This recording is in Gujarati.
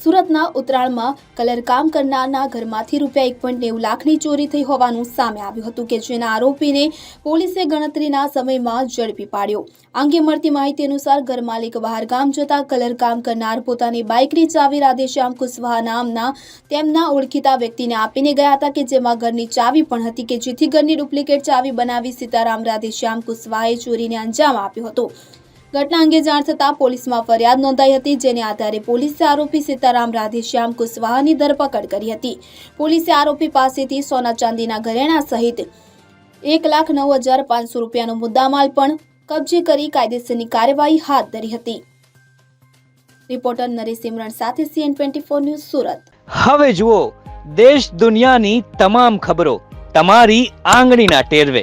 સુરતના ઉત્તરાયણમાં કલરકામ કરનારના ઘરમાંથી રૂપિયા એક પોઈન્ટ નેવું લાખની ચોરી થઈ હોવાનું સામે આવ્યું હતું કે જેના આરોપીને પોલીસે ગણતરીના સમયમાં ઝડપી પાડ્યો. અંગે મળતી માહિતી અનુસાર ઘર માલિક બહાર ગામ જતા કલરકામ કરનાર પોતાની બાઇકની ચાવી રાધેશ્યામ કુશવાહા નામના તેમના ઓળખીતા વ્યક્તિને આપીને ગયા હતા કે જેમાં ઘરની ચાવી પણ હતી કે જેથી ઘરની ડુપ્લિકેટ ચાવી બનાવી સીતારામ રાધેશ્યામ કુશવાહાએ ચોરીને અંજામ આપ્યો હતો. ઘટના અંગે જાણ થતાં પોલીસમાં ફરિયાદ નોંધાઈ હતી, જેને આધારે પોલીસે આરોપી સીતારામ રાધેશ્યામ કુશવાહાની ધરપકડ કરી હતી. પોલીસે આરોપી પાસેથી સોના ચાંદીના ઘરેણા સહિત એક લાખ નવ હજાર પાંચસો રૂપિયાનો મુદ્દામાલ પણ કબજે કરી કાયદેસરની કાર્યવાહી હાથ ધરી હતી. રિપોર્ટર નરેશ સિમરણ સાથે CN twenty four news Surat. હવે જુઓ, દેશ દુનિયાની તમામ ખબરો તમારી આંગળીના ટેરવે.